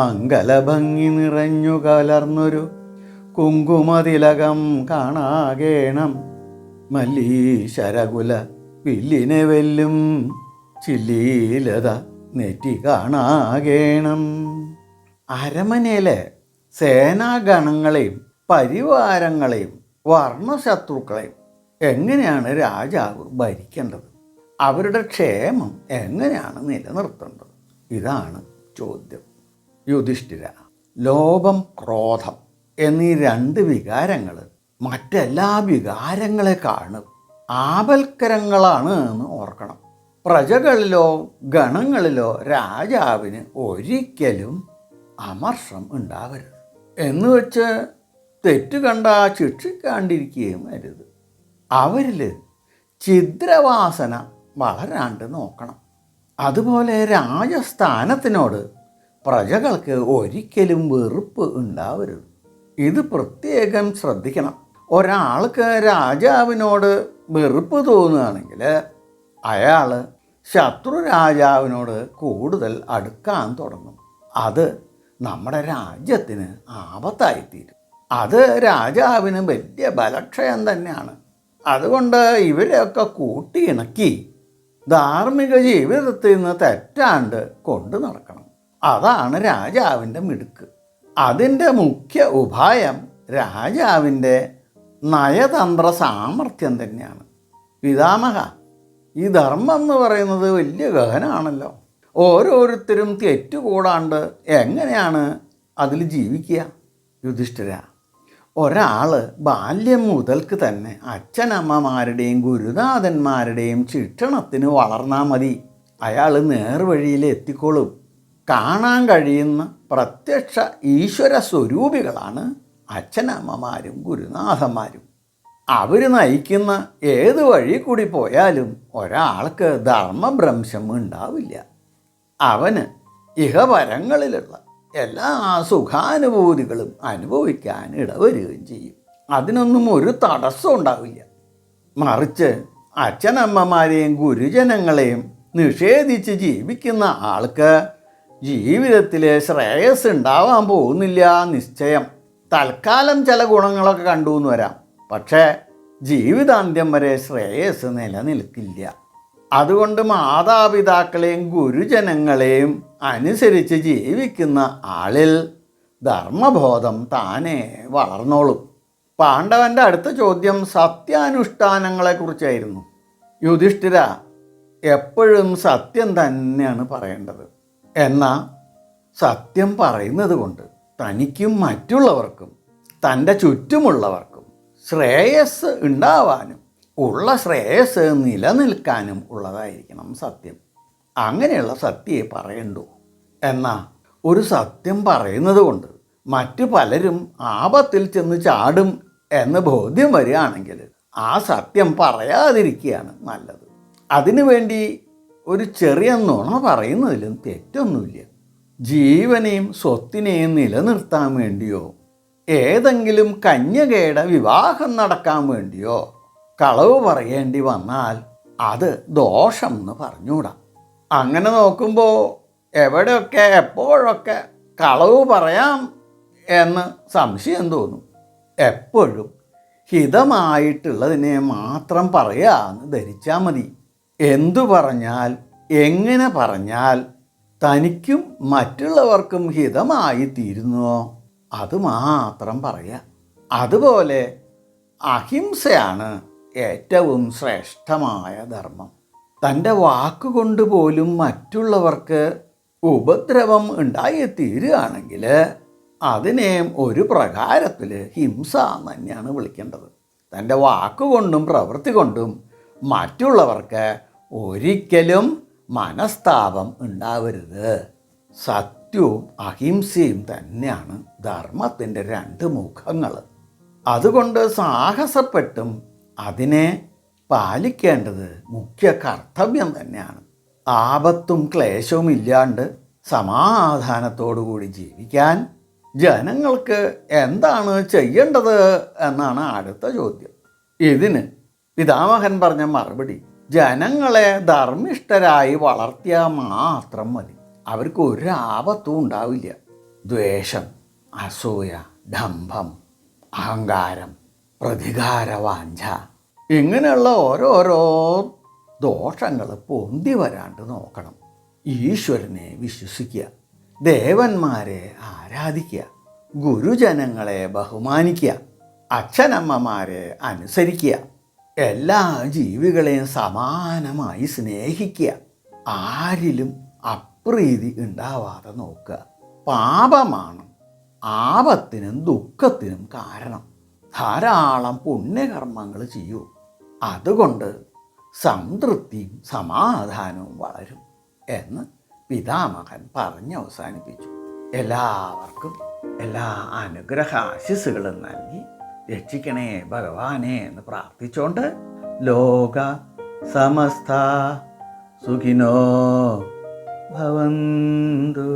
മംഗലഭംഗി നിറഞ്ഞു കലർന്നൊരു കുങ്കുമതിലകം കാണാകേണം. മല്ലീശരകുല വില്ലിനെ വെല്ലും ചില്ലീലത നെറ്റി കാണാകേണം. അരമനയിലെ സേനാഗണങ്ങളെയും പരിവാരങ്ങളെയും വർണശത്രുക്കളെയും എങ്ങനെയാണ് രാജാവ് ഭരിക്കേണ്ടത്? അവരുടെ ക്ഷേമം എങ്ങനെയാണ് നിലനിർത്തേണ്ടത്? ഇതാണ് ചോദ്യം. യുധിഷ്ഠിര. ലോഭം ക്രോധം എന്നീ രണ്ട് വികാരങ്ങൾ മറ്റെല്ലാ വികാരങ്ങളെ കാണും. ആപൽക്കരങ്ങളാണ് എന്ന് ഓർക്കണം. പ്രജകളിലോ ഗണങ്ങളിലോ രാജാവിന് ഒരിക്കലും അമർഷം ഉണ്ടാവരുത്. എന്ന് വെച്ച് തെറ്റ് കണ്ട ശിക്ഷിക്കാണ്ടിരിക്കുകയും അരുത്. അവരിൽ ഛിദ്രവാസന വളരാണ്ട് നോക്കണം. അതുപോലെ രാജസ്ഥാനത്തിനോട് പ്രജകൾക്ക് ഒരിക്കലും വെറുപ്പ് ഉണ്ടാവരുത്. ഇത് പ്രത്യേകം ശ്രദ്ധിക്കണം. ഒരാൾക്ക് രാജാവിനോട് വെറുപ്പ് തോന്നുകയാണെങ്കിൽ അയാൾ ശത്രു രാജാവിനോട് കൂടുതൽ അടുക്കാൻ തുടങ്ങും. അത് നമ്മുടെ രാജ്യത്തിന് ആപത്തായിത്തീരും. അത് രാജാവിന് വലിയ ബലക്ഷയം തന്നെയാണ്. അതുകൊണ്ട് ഇവരെയൊക്കെ കൂട്ടിയിണക്കി ധാർമ്മിക ജീവിതത്തിൽ നിന്ന് തെറ്റാണ്ട് കൊണ്ടു നടക്കണം. അതാണ് രാജാവിന്റെ മിടുക്ക്. അതിന്റെ മുഖ്യ ഉപായം രാജാവിന്റെ നയതന്ത്ര സാമർഥ്യം തന്നെയാണ്. പിതാമഹ ഈ ധർമ്മം എന്ന് പറയുന്നത് വലിയ ഗഹനാണല്ലോ. ഓരോരുത്തരും തെറ്റുകൂടാണ്ട് എങ്ങനെയാണ് അതിൽ ജീവിക്കുക? യുധിഷ്ഠിര ഒരാൾ ബാല്യം മുതൽക്ക് തന്നെ അച്ഛനമ്മമാരുടെയും ഗുരുനാഥന്മാരുടെയും ശിക്ഷണത്തിന് വളർന്നാൽ മതി. അയാൾ നേർവഴിയിൽ എത്തിക്കോളും. കാണാൻ കഴിയുന്ന പ്രത്യക്ഷ ഈശ്വര സ്വരൂപികളാണ് അച്ഛനമ്മമാരും ഗുരുനാഥന്മാരും. അവർ നയിക്കുന്ന ഏത് വഴി കൂടി പോയാലും ഒരാൾക്ക് ധർമ്മഭ്രംശം ഉണ്ടാവില്ല. അവന് ഇഹപരങ്ങളിലുള്ള എല്ലാ സുഖാനുഭൂതികളും അനുഭവിക്കാൻ ഇടവരുകയും ചെയ്യും. അതിനൊന്നും ഒരു തടസ്സം ഉണ്ടാവില്ല. മറിച്ച് അച്ഛനമ്മമാരെയും ഗുരുജനങ്ങളെയും നിഷേധിച്ച് ജീവിക്കുന്ന ആൾക്ക് ജീവിതത്തിൽ ശ്രേയസ് ഉണ്ടാവാൻ പോകുന്നില്ല നിശ്ചയം. തൽക്കാലം ചില ഗുണങ്ങളൊക്കെ കണ്ടു എന്ന് വരാം. പക്ഷേ ജീവിതാന്ത്യം വരെ ശ്രേയസ് നിലനിൽക്കില്ല. അതുകൊണ്ട് മാതാപിതാക്കളെയും ഗുരുജനങ്ങളെയും അനുസരിച്ച് ജീവിക്കുന്ന ആളിൽ ധർമ്മബോധം താനെ വളർന്നോളും. പാണ്ഡവന്റെ അടുത്ത ചോദ്യം സത്യാനുഷ്ഠാനങ്ങളെക്കുറിച്ചായിരുന്നു യുധിഷ്ഠിര എപ്പോഴും സത്യം തന്നെയാണ് പറയേണ്ടത് എന്നാൽ സത്യം പറയുന്നത് കൊണ്ട് തനിക്കും മറ്റുള്ളവർക്കും തന്റെ ചുറ്റുമുള്ളവർക്കും ശ്രേയസ് ഉണ്ടാവാനും ഉള്ള ശ്രേയസ് നിലനിൽക്കാനും ഉള്ളതായിരിക്കണം സത്യം. അങ്ങനെയുള്ള സത്യയെ പറയണ്ടു എന്നാൽ ഒരു സത്യം പറയുന്നത് കൊണ്ട് മറ്റു പലരും ആപത്തിൽ ചെന്ന് ചാടും എന്ന് ബോധ്യം വരികയാണെങ്കിൽ ആ സത്യം പറയാതിരിക്കുകയാണ് നല്ലത്. അതിനുവേണ്ടി ഒരു ചെറിയ നുണ പറയുന്നതിലും തെറ്റൊന്നുമില്ല. ജീവനെയും സ്വത്തിനെയും നിലനിർത്താൻ വേണ്ടിയോ ഏതെങ്കിലും കന്യകയുടെ വിവാഹം നടക്കാൻ വേണ്ടിയോ കളവ് പറയേണ്ടി വന്നാൽ അത് ദോഷം എന്ന് പറഞ്ഞുകൂടാ. അങ്ങനെ നോക്കുമ്പോൾ എവിടെയൊക്കെ എപ്പോഴൊക്കെ കളവ് പറയാം എന്ന് സംശയം തോന്നും. എപ്പോഴും ഹിതമായിട്ടുള്ളതിനെ മാത്രം പറയാമെന്ന് ധരിച്ചാൽ മതി. എന്തു പറഞ്ഞാൽ എങ്ങനെ പറഞ്ഞാൽ തനിക്കും മറ്റുള്ളവർക്കും ഹിതമായി തീരുന്നുവോ അത് മാത്രം പറയാം. അതുപോലെ അഹിംസയാണ് ഏറ്റവും ശ്രേഷ്ഠമായ ധർമ്മം. തന്റെ വാക്കുകൊണ്ട് പോലും മറ്റുള്ളവർക്ക് ഉപദ്രവം ഉണ്ടായിത്തീരുകയാണെങ്കിൽ അതിനെ ഒരു പ്രകാരത്തിൽ ഹിംസ തന്നെയാണ് വിളിക്കേണ്ടത്. തന്റെ വാക്കുകൊണ്ടും പ്രവൃത്തി കൊണ്ടും മറ്റുള്ളവർക്ക് ഒരിക്കലും മനസ്താപം ഉണ്ടാവരുത്. സത്യവും അഹിംസയും തന്നെയാണ് ധർമ്മത്തിന്റെ രണ്ട് മുഖങ്ങൾ. അതുകൊണ്ട് സാഹസപ്പെട്ടും അതിനെ പാലിക്കേണ്ടത് മുഖ്യ കർത്തവ്യം തന്നെയാണ്. ആപത്തും ക്ലേശവും ഇല്ലാണ്ട് സമാധാനത്തോടുകൂടി ജീവിക്കാൻ ജനങ്ങൾക്ക് എന്താണ് ചെയ്യേണ്ടത് എന്നാണ് അടുത്ത ചോദ്യം. ഇതിന് പിതാമഹൻ പറഞ്ഞ മറുപടി ജനങ്ങളെ ധർമ്മിഷ്ഠരായി വളർത്തിയാൽ മാത്രം മതി. അവർക്ക് ഒരു ആപത്തും ഉണ്ടാവില്ല. ദ്വേഷം അസൂയ ഡംഭം അഹങ്കാരം പ്രതികാരവാഞ്ച. ഇങ്ങനെയുള്ള ഓരോരോ ദോഷങ്ങൾ പൊന്തി വരാണ്ട് നോക്കണം. ഈശ്വരനെ വിശ്വസിക്കുക. ദേവന്മാരെ ആരാധിക്കുക. ഗുരുജനങ്ങളെ ബഹുമാനിക്കുക. അച്ഛനമ്മമാരെ അനുസരിക്കുക. എല്ലാ ജീവികളെയും സമാനമായി സ്നേഹിക്കുക. ആരിലും അപ്രീതി ഉണ്ടാവാതെ നോക്കുക. പാപമാണ് ആപത്തിനും ദുഃഖത്തിനും കാരണം. ധാരാളം പുണ്യകർമ്മങ്ങൾ ചെയ്യൂ. അതുകൊണ്ട് സംതൃപ്തിയും സമാധാനവും വളരും എന്ന് പിതാമഹൻ പറഞ്ഞ് അവസാനിപ്പിച്ചു. എല്ലാവർക്കും എല്ലാ അനുഗ്രഹ ആശിസ്സുകളും നൽകി രക്ഷിക്കണേ ഭഗവാനെ എന്ന് പ്രാർത്ഥിച്ചുകൊണ്ട് ലോക സമസ്ത സുഖിനോ ഭവന്തു.